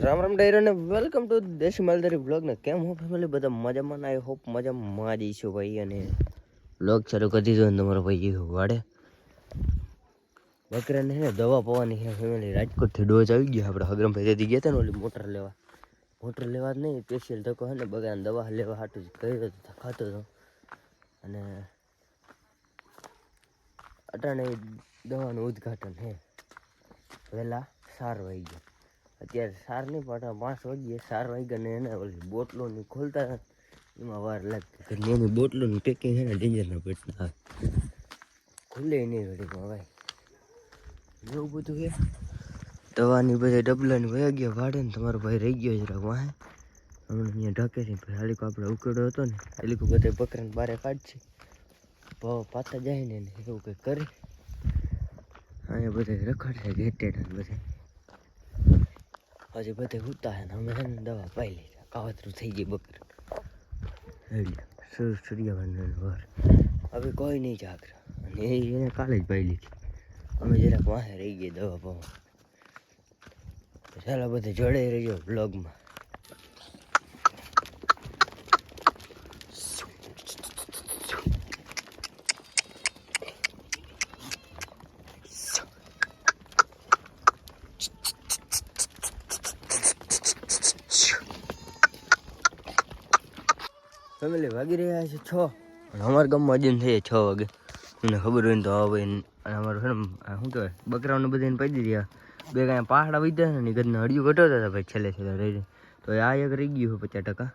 રામ રામ ડાયરો અને welcome to દેશી માલધારી બ્લોગ ને. કેમ હો ફેમિલી બધા મજામાં આઈ હોપ મજામાં જ છું ભાઈ. અને બ્લોગ ચાલુ કરી દીધો ને તમારો ભાઈ વાડે. બકરાને હે દવા પવાની છે ફેમિલી રાજકોટથી ડોઝ આવી ગયો. આપણે હગરમભાઈ તેથી ગયા હતા ને ઓલી મોટર લેવા. મોટર લેવા જ નહીં સ્પેશિયલ ધક્કો હે ને બગાને દવા લેવા હાટું જ કર્યો હતો ખાતો હતો અને અટાણે દવાનું ઉદ્ઘાટન હે. વહેલા સાર વાઈ ગયા. અત્યારે સાર નહીં પાટા પાંચ વાગ્યે સાર વાગ્યા ને એને ઓલી બોટલોની ખોલતા એમાં વાર લાગતી એની બોટલોની પેકિંગ છે ને ડેન્જરના પેટના ખુલે નહીં ઘડીમાં ભાઈ એવું બધું છે? દવાની બધા ડબલાની વયા ગયા વાડે ને, તમારો ભાઈ રહી ગયો જરાક વાહે. હમણાં અહીંયા ઢકે છે ભાઈ હાલીકો આપણે ઉકેડો હતો ને, હાલીકો બધા બકરાને બારે કાઢશે ભાવ પાછા જાય ને એને, એવું કંઈક કરે. અહીંયા બધા રખડશે ઘેટેડ બધા. હજી બધે ઉતા હે અમે દવા પાઈ લીધા કાવતરું થઈ ગઈ બકર. સૂર સૂર્યવંદન વર. હવે કોઈ નહીં જાગર. અને એને કાલે જ પાઈ લીધી. અમે જરાક વાહે રહી ગઈ દવા પાવા. ચાલો બધે જોડે રહીજો બ્લોગમાં ફેમિલી વાગી રહ્યા છે છ. અને અમારા ગામમાં અજન થઈ છ વાગે. મને ખબર હોય ને તો હવે અને અમારું છે ને શું કહેવાય, બકરાઓને બધાને પડી રહ્યા બે કાંઈ પહાડા વીધા ને ઘરના હડિયું ઘટાડતા હતા ભાઈ છેલ્લે છેલ્લે રહી. તો આ એક રહી ગયું પચાસ ટકા.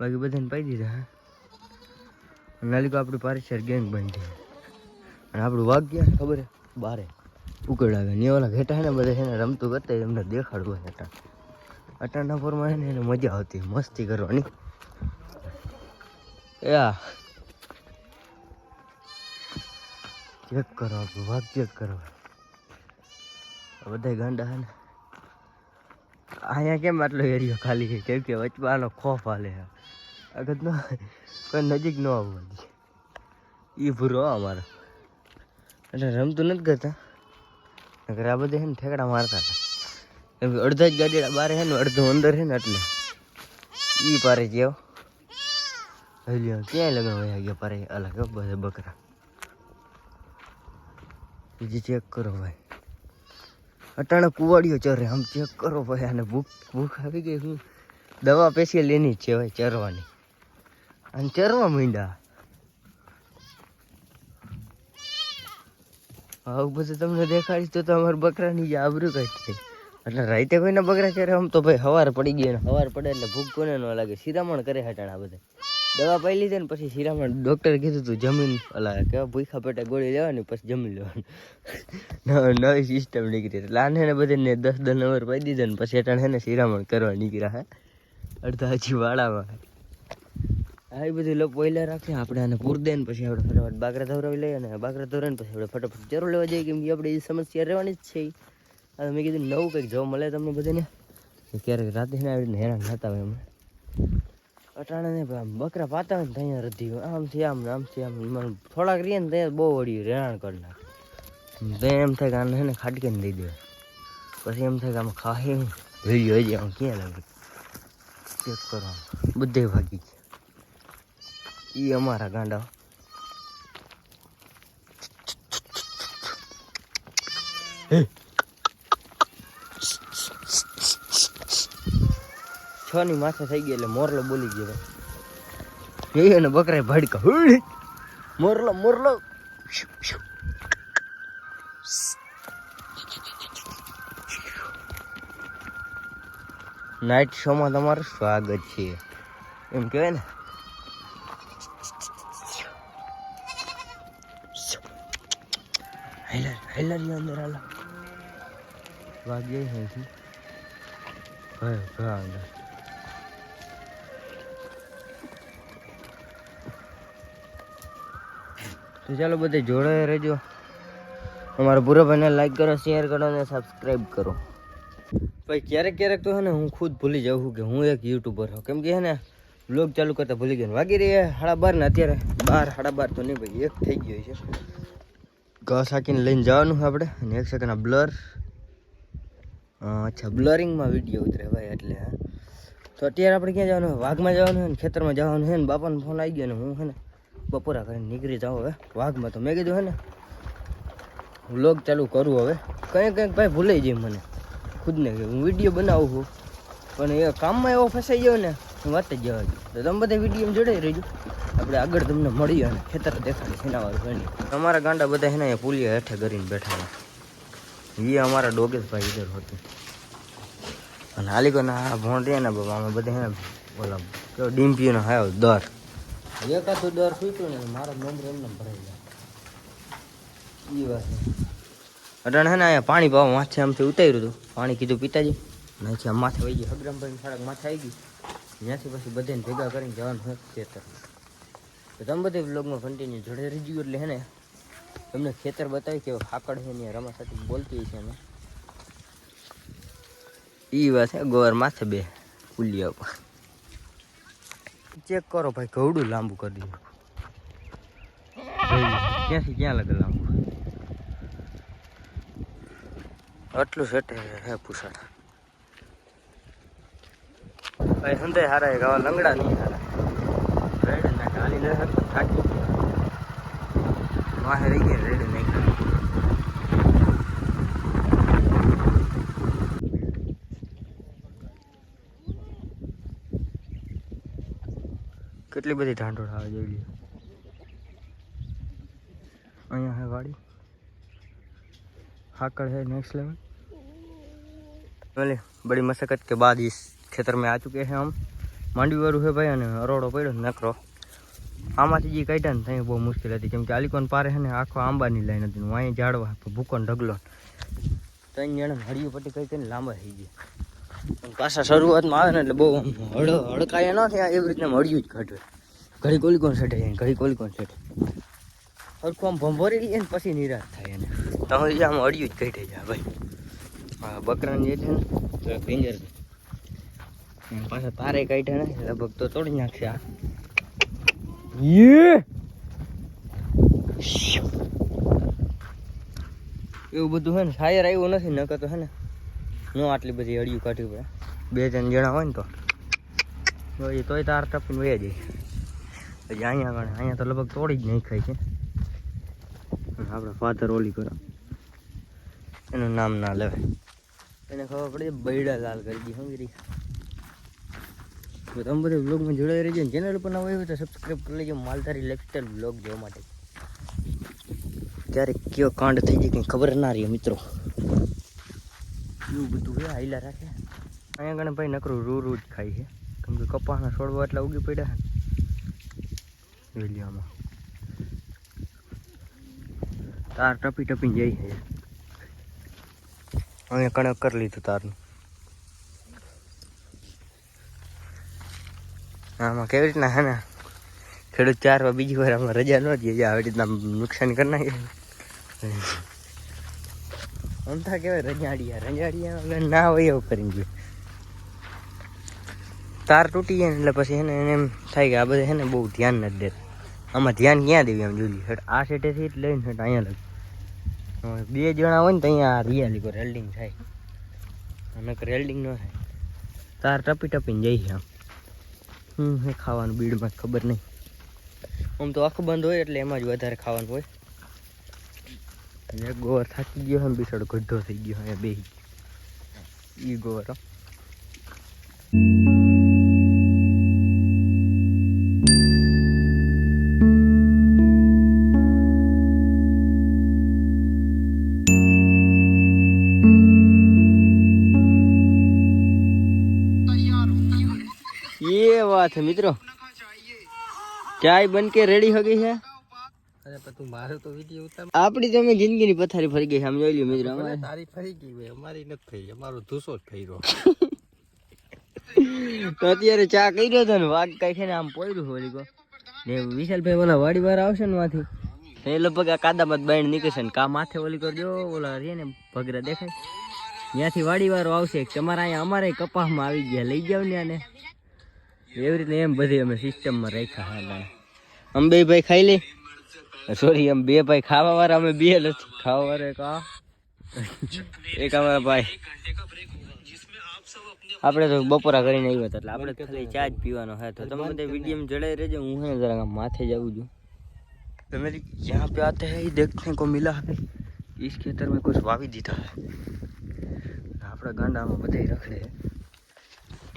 બાકી બધાને પાઈ દીધા, હા. નાલિકો આપણું પારિસર ગેંગ બની અને આપણું વાઘ ગયા ખબર બારે. ઉકળાવે ને ઓલા ઘેટા ને, બધા છે ને રમતું કરતા એમને દેખાડવું અટાણ અટાણના ફોરમાં એને મજા આવતી, મસ્તી કરવાની. યા. ચેક કરો આપણું ચેક કરો. બધા ગાંડા હે ને. અહીંયા કેમ આટલો એરિયો ખાલી છે? કેમ કે વચમાં ખોફ હાલે છે. આગળ ન, કોઈ નજીક ન આવવું એ ભૂરો અમારો. એટલે રમતું નથી કરતા. નકર આ બધા હે ને ઠેકડા મારતા હતા. અડધા જ ગાડી બારે હે ને, અડધો અંદર હે ને એટલે. એ પારે જેવો. હલ્યો ક્યાંય લગ્ન વયા ગયા પારે અલગ બધા બકરા બીજી ચેક કરો ભાઈ અટાણે કુવાડીઓ ચરે આમ ચેક કરો ભાઈ આને ભૂખ ભૂખ આવી ગઈ હું દવા પેશિયલ લેની જ છે ભાઈ ચરવાની અને ચરવા માંડ્યા આવું બધું તમને દેખાડીશ તો તમારા બકરાની જે આબરૂ છે એટલે રાતે કોઈના બકરા ચરે આમ તો ભાઈ હવાર પડી ને હવાર પડે એટલે ભૂખ કોને ન લાગે શિરામણ કરે હટાણા બધા દવા પાઈ લીધી ને પછી શિરામણ ડૉક્ટરે કીધું તું, જમીન ઓલા કેવા ભૂખા પેટે ગોળી લેવાની, પછી જમી લેવાનું. નવી સિસ્ટમ નીકળી એટલે આને ને બધાને દસ દસ નંબર પાઈ દીધા ને પછી અટાણે ને શિરામણ કરવા નીકળ્યા હે, અડધા હજી વાળામાં આ બધી લોકો પહેલા રાખે, આપણે આને પૂર દે ને પછી આપણે ફટાફટ બાકરા ધોરાવી લઈએ અને બાકરા ધવરાવીને પછી આપણે ફટાફટ જરૂર લેવા જઈએ, કેમ કે આપણે એ સમસ્યા રહેવાની જ છે. હવે મેં કીધું નવું કંઈક જોવા મળે તમને બધાને. કે ક્યારેક રાતે ને આવીને હેરાન થતા હોય અમે અટાણે બકરા પાતા હોય ને ત્યાં રધી આમથી આમ આમથી આમ એમાં થોડાક રહીએ ને ત્યાં બહુ વળી રેહાણ કરી નાખે. તો એમ થાય કે આને છે ને ખાટકીને દઈ દે પછી એમ થાય કે આમ ખાહી હું. હજી આમ ક્યાં લાગે? ચેક કરો. બધે ભાગી છે એ અમારા ગાંડા. છ ની માથે થઈ ગઈ એટલે મોરલો બોલી ગયો. ભાઈ એ અને બકરા ભડકા હુઈ. મોરલો મોરલો. નાઇટ શોમાં તમારું સ્વાગત છે. એમ કહેવાય ને. હેલર હેલર અંદર, હાલો. વાગ્યે છે ભાઈ ભાઈ. તો ચાલો બધે જોડે રહેજો. અમારા પૂરા ભાઈને લાઈક કરો શેર કરો અને સબસ્ક્રાઈબ કરો. ભાઈ, ક્યારેક ક્યારેક તો હે ને હું ખુદ ભૂલી જાઉં છું કે હું એક યુટ્યુબર છું. કેમ કે હે ને બ્લોગ ચાલુ કરતા ભૂલી ગયો વાગી રહી સાડા બાર ને અત્યારે. બાર, સાડા બાર તો નહીં ભાઈ, એક થઈ ગયો છે. ઘાસ હાકીને લઈને જવાનું છે આપણે. અને એક સેકન્ડ બ્લર અચ્છા બ્લરિંગમાં વીડિયો ઉતરે ભાઈ, એટલે તો અત્યારે આપણે ક્યાં જવાનું વાઘમાં જવાનું છે ને, ખેતરમાં જવાનું છે ને, બાપાનો ફોન આવી ગયો ને હું છે ને બપોરા કરીને નીકળી જાઉં હવે. વાઘમાં તો મેં કીધું હે ને, વ્લોગ ચાલુ કરું હવે. કંઈક કંઈક ભાઈ ભૂલાઈ જાય મને. ખુદને કે હું વીડિયો બનાવું છું. પણ એ કામમાં એવો ફસાઈ ગયો ને, હું વાત જ જવા તો તમે બધા વીડિયો જોડાઈ રહેજો. આપણે આગળ તમને મળીએ અને ખેતર દેખાડી એના વાળું અમારા ગાંડા બધા એના એ પુલિયા હેઠે કરીને બેઠા હતા એ અમારા ડોગેશભાઈ ઇધર હતું. અને હાલીકોના આ ભોંડ રહ્યા ને બાબા અમે બધા હે ઓલા ડીમ્પીનો હાયો દર. એકાદું ડર ફૂટ્યું ને મારો નંબર એમને ભરાઈ જાય એ વાત અટાણે હે ને અહીંયા પાણી પાવા માથે આમથી ઉતાર્યું હતું. પાણી કીધું પિતાજી. નાથી આમ માથે વહી ગઈ હગરામભાઈ સડક માથે આવી ગઈ ત્યાંથી પછી બધાને ભેગા કરીને જવાનું હોય ખેતર. તો તમે બધે બ્લોગમાં કન્ટિન્યુ જોડે રહી ગયું એટલે હે ને તમને ખેતર બતાવી કે ફાકડ છે ને રમા સાથે બોલતી છે અમે ઈ વાત છે ગોર માથે બે પુલિયા ઉપર. ચેક કરો ભાઈ ઘવડું લાંબુ કરી દીધું ક્યાંથી ક્યાં લગે લાંબુ? આટલું સેટ હે પૂછાટ ભાઈ સંદે હારા એ ગાવા લંગડા નહીં હારા. રેડ ના ગાલી લે થાકી વાહે રહી ગયા રેડ નહીં કેટલી બધી ઢાંઢોળ આવે જોઈ લ્યો અહીંયા હે ગાડી हाकड़ है नेक्स्ट लेवल बोले बड़ी मशक्क़त के बाद इस खेतर में आ चुके हैं हम માંડવી વાળું છે ભાઈ અને અરોડો પડ્યો ને નકરો આમાંથી જે કાઢ્યા ને ત્યાં બહુ મુશ્કેલ હતી કેમ કે આલિકોન પારે છે ને આખો આંબાની લાઈન હતી ને હું અહીંયા ઝાડવા ભૂકો ને ઢગલો ત્રણ જણા હળિયું પટ્ટી કઈ કઈને લાંબા થઈ ગયા અને પાછા શરૂઆતમાં આવે ને એટલે બહુ હળ હડકાયા ન થયા એવી રીતના મળ્યું જ ઘટે. ઘડી કોલી કોણ સેટે જાય ઘડી કોલી કોણ સેટે સરખું આમ ભંભોરી લઈએ ને પછી નિરાશ થાય એને. તમે આમ અડિયું જ ઘટે જાય ભાઈ. હા બકરાની જે છે ને તો છે પાછા તારે કાઢ્યા ને લગભગ તો તોડી નાખશે આ. યે! એવું બધું હે ને શાયર આવ્યું નથી નકર તો હે ને નો આટલી બધી અડિયું કાઢ્યું પડે બે ત્રણ જણા હોય ને તો. એ તોય તાર ટપીને વયા જાય. પછી અહીંયા આગળ, અહીંયા તો લગભગ તોડી જ નહીં ખાય છે આપણા ફાધર ઓલી કરો. એનું નામ ના લેવાય. એને ખબર પડી બૈડા લાલ કરી દી હંગરી તો તમે બધા બ્લોગમાં જોડાઈ રહેજો ચેનલ ઉપર ના હોય તો સબસ્ક્રાઈબ કરી લેજો. માલધારી લાઈફસ્ટાઈલ બ્લોગ જોવા માટે. ક્યારેક કયો કાંડ થઈ જાય કંઈ ખબર ના રહી મિત્રો. એવું બધું છે હાઈલા રાખે. અહીંયા ગણે ભાઈ નકરું રૂ રૂ જ ખાય છે. કેમ કે કપાસના છોડવા એટલા ઉગી પડ્યા છે. વેલિયામાં. તાર ટપી ટપી જાય છે. અહીંયા કણક કરી લીધું તારનું. આમાં કેવી રીતના હે ને? ખેડૂત ચાર વાર બીજી વાર આમાં રજા ન દે આવી રીતના નુકસાન કરી નાખે. થા કહેવાય રજાડિયા રજાડિયા વગર ના હોય એવું કરીને ગયું તાર તૂટી જાય એટલે પછી એને એને એમ થાય કે આ બધા છે બહુ ધ્યાન નથી દેતા. આમાં ધ્યાન ક્યાં દેવી આમ જોઈ હેઠ આ સેટેથી જ લઈને હેઠ અહીંયા લગ. બે જણા હોય ને તો અહીંયા રિયાલી કોઈ રેલ્ડિંગ થાય. અને રેલ્ડિંગ ન થાય. તાર ટપી ટપીને જઈ આમ. હમ ખાવાનું બીડમાં ખબર નહીં. આમ તો આખું હોય એટલે એમાં જ વધારે ખાવાનું હોય. અને એક ગોવાર થાકી ગયો હોય ને બિસાડો ગઢો થઈ ગયો હોય બે ઈ ગોવાર હો. ये बात है मित्रों ચાય બન કે રેડી હો ગઈ છે અરે પણ તું મારે તો વીડિયો ઉતાર. આપણી તો જિંદગીની પથારી ફરી ગઈ જોઈ લ્યો મિત્રો અમારે. તારી ફરી ગઈ ભાઈ અમારી નથી થઈ અમારો ધૂસો જ થઈ તો અત્યારે ચા કર્યો હતો ને વાઘ કઈ છે ને આમ પોયરું હોલી કો ને વિશાલભાઈ ઓલા વાડી વાર આવશે ને માંથી એ લગભગ આ કાદામાં બાઈન નીકળશે ને કા માથે ઓલી કરજો ઓલા રે ને ભગરા દેખાય. ત્યાંથી વાડી વાળો આવશે તમારા અહીંયા અમારે કપાસમાં આવી ગયા લઈ જાવ ને આને. એવી રીતે એમ બધી અમે સિસ્ટમમાં રાખ્યા હા અંબેભાઈ ખાઈ લે. સોરી અમે બે ભાઈ ખાવા વાળા અમે બે નથી ખાવા વાળા એક આ એક અમારા ભાઈ આપણે તો બપોરા કરીને આવ્યા હતા એટલે આપણે ખાલી ચા જ પીવાનો હે તો તમે બધા વિડીયો જડાઈ રહેજો હું હે જરા આમ માથે જાઉં છું फैमिली यहाँ पे आते हैं ये देखने को मिला है इस खेतर में कुछ वावी દીધા है આપણા ગાંડામાં બધા રખડે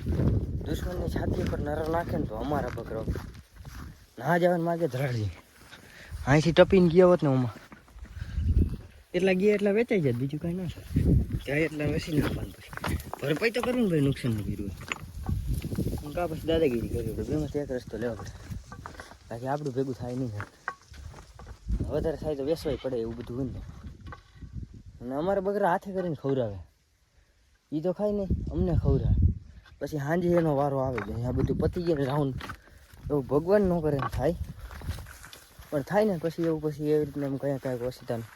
છે દુશ્મનની છાતી પર નર નાખે ને તો અમારા પકડો ના જવાનું માગે ધરાડી અહીંથી ટપીને ગયા હોત ને ઉમાં એટલા ગયા એટલા વેચાઈ જાય બીજું કાંઈ ના થાય. જાય એટલા વેચી નાખવાનું પછી. ભરપાઈ તો કરવું ને ભાઈ નુકસાન નહીં કર્યું કા પછી દાદાગીરી કરી તો બેમાં એક રસ્તો લેવો પડે. બાકી આપણું ભેગું થાય નહીં થાય વધારે થાય તો વેસવાય પડે એવું બધું હોય ને. અને અમારે બગરા હાથે કરીને ખવડાવે. એ તો ખાય નહીં, અમને ખવડાવે. પછી હાંજે એનો વારો આવે છે. આ બધું પતી ગયા રાઉન્ડ. એવું ભગવાન ન કરે થાય. પણ થાય ને પછી એવું પછી એવી રીતના એમ કયા કાંઈક ઓછીતાનું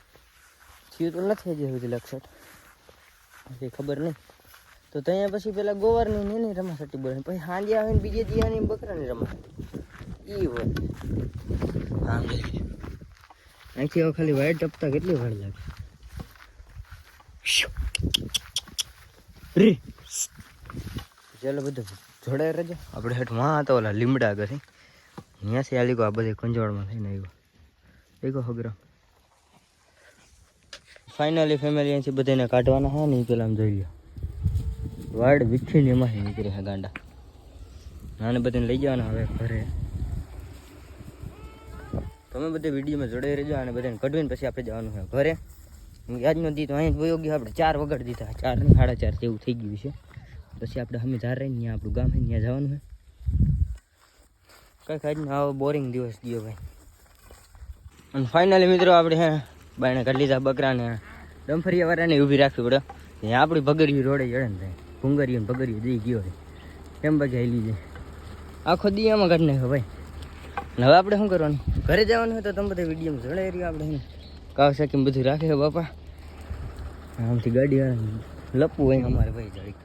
થયું તો નથી હજી સુધી લક્ષટ પછી ખબર નહીં. તો ત્યાં પછી પેલા ગોવારની ને એની રમાસટી બોલે પછી હાંજે આવે ને બીજે દિયાની બકરાની રમાસટી. એ હોય. આમ અહીંથી ખાલી વાઈટ ટપતા કેટલી વાર લાગે? ચાલો બધું જોડાય રહેજો. આપણે હેઠમાં હતા ઓલા લીમડા કરી અહીંયાથી આ લીકો આ બધી કંજોળમાં થઈને આવ્યો. દેખો હગ્ર. ફાઇનલી ફેમિલી અહીંથી બધાને કાઢવાના હા, ને એ પેલા જોઈ લ્યો. વાડ વિખીને એમાંથી નીકળ્યા હા ગાંડા. નાને બધાને લઈ જવાના હવે ઘરે. તમે બધે વિડીયોમાં જોડાઈ રહેજો અને બધાને કઢવીને પછી આપણે જવાનું છે ઘરે. આજનો દી તો અહીં વયો ગયો, આપણે ચાર વગર દીધા. ચાર ને સાડા ચાર જેવું થઈ ગયું છે. પછી આપણે અમે ધાર રહીને ત્યાં આપણું ગામ ત્યાં જવાનું છે કંઈક આજનો આવો બોરિંગ દિવસ ગયો ભાઈ. અને ફાઇનલી મિત્રો આપણે હે બાયણે કાઢી લીધા બકરાને ડમફરિયા વાળાને ઊભી રાખવી પડે. ત્યાં આપણી ભગરિયું રોડે જડે ને ભાઈ. ભૂંગરિયું ભગરિયું દઈ ગયો હોય બાકી હાલી જાય આખો દી એમાં કાઢી નાખ્યો ભાઈ. હવે આપણે શું કરવાનું? ઘરે જવાનું હોય તો તમે બધા વિડીયોમાં જણાવી રહ્યો આપણે કાવ શાકી બધું રાખે બાપા? આમથી ગાડી લપવું હોય અમારે ભાઈ જડી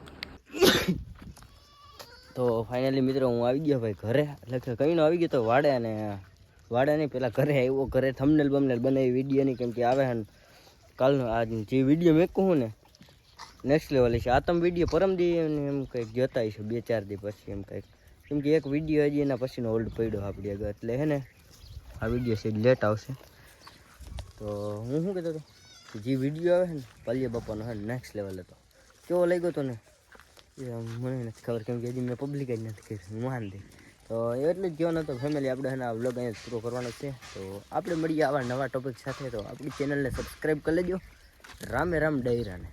તો ફાઇનલી મિત્રો હું આવી ગયો ભાઈ ઘરે. એટલે કે કઈનો આવી ગયો તો વાડે અને, વાડે નહીં, પેલા ઘરે આવ્યો, ઘરે થમનેલ બમનેલ બનાવી વિડીયોની કેમ કે આવે ને કાલનો આ જે વીડિયો મેકું હું ને નેક્સ્ટ લેવલ છે. આ તમે વીડિયો પરમ દી એમ કંઈક જોતા હશે, બે ચાર દી પછી એમ કંઈક. કેમ કે એક વીડિયો હજી એના પછીનો હોલ્ડ પડ્યો આપણી આગળ. એટલે હે ને, આ વીડિયો છે લેટ આવશે. તો હું શું કહેતો હતો? જે વીડિયો આવે ને, પાલિયા બાપાનો હે નેક્સ્ટ લેવલ હતો. કેવો લાગ્યો તો ને મને નથી ખબર, કેમ કે હજી મેં પબ્લિક જ નથી કરી હું માનતી તો એટલું જ કહેવાનું હતો ફેમિલી આપણે એના વ્લોગ અહીંયા પૂરો કરવાનો છે. તો આપણે મળીએ આવા નવા ટોપિક સાથે, તો આપણી ચેનલને સબસ્ક્રાઈબ કરી લેજો. રામે રામ ડૈરાને